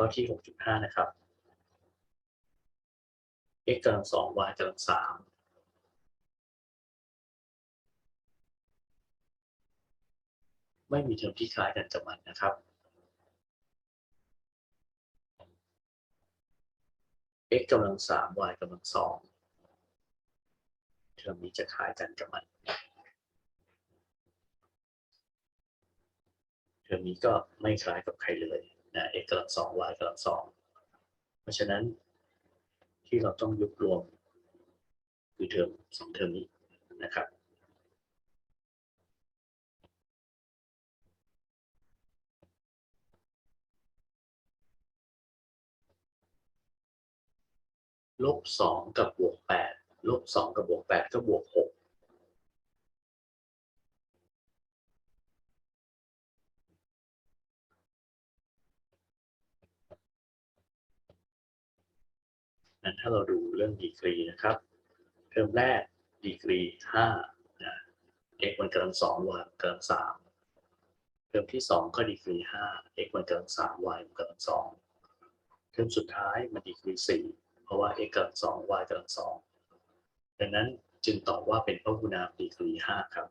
ข้อที่ 6.5 นะครับ x กำลังสอง y กำลังสามไม่มีเทอมที่คล้ายกันกับมันนะครับ x กำลังสาม y กำลังสองเทอมนี้จะคล้ายกันกับมัน เทอมนี้ก็ไม่คล้ายกับใครเลย นะ x กำลังสอง y กำลังสอง เพราะฉะนั้นที่เราต้องยุบรวม คือเทอมสองเทอมนี้นะครับลบสองกับบวกแปดลบสองกับบวกแปดก็บวกหก นั้นถ้าเราดูเรื่องดีกรีนะครับ เทอมแรกดีกรีห้านะ x มันกำลังสอง y มันกำลังสามเทอมที่สองก็ดีกรีห้า x มันกำลังสาม y มันกำลังสองเทอมสุดท้ายมันดีกรีสี่เพราะว่า x กำลังสอง y กำลังสองดังนั้นจึงตอบว่าเป็นพหุนามดีกรีห้าครับ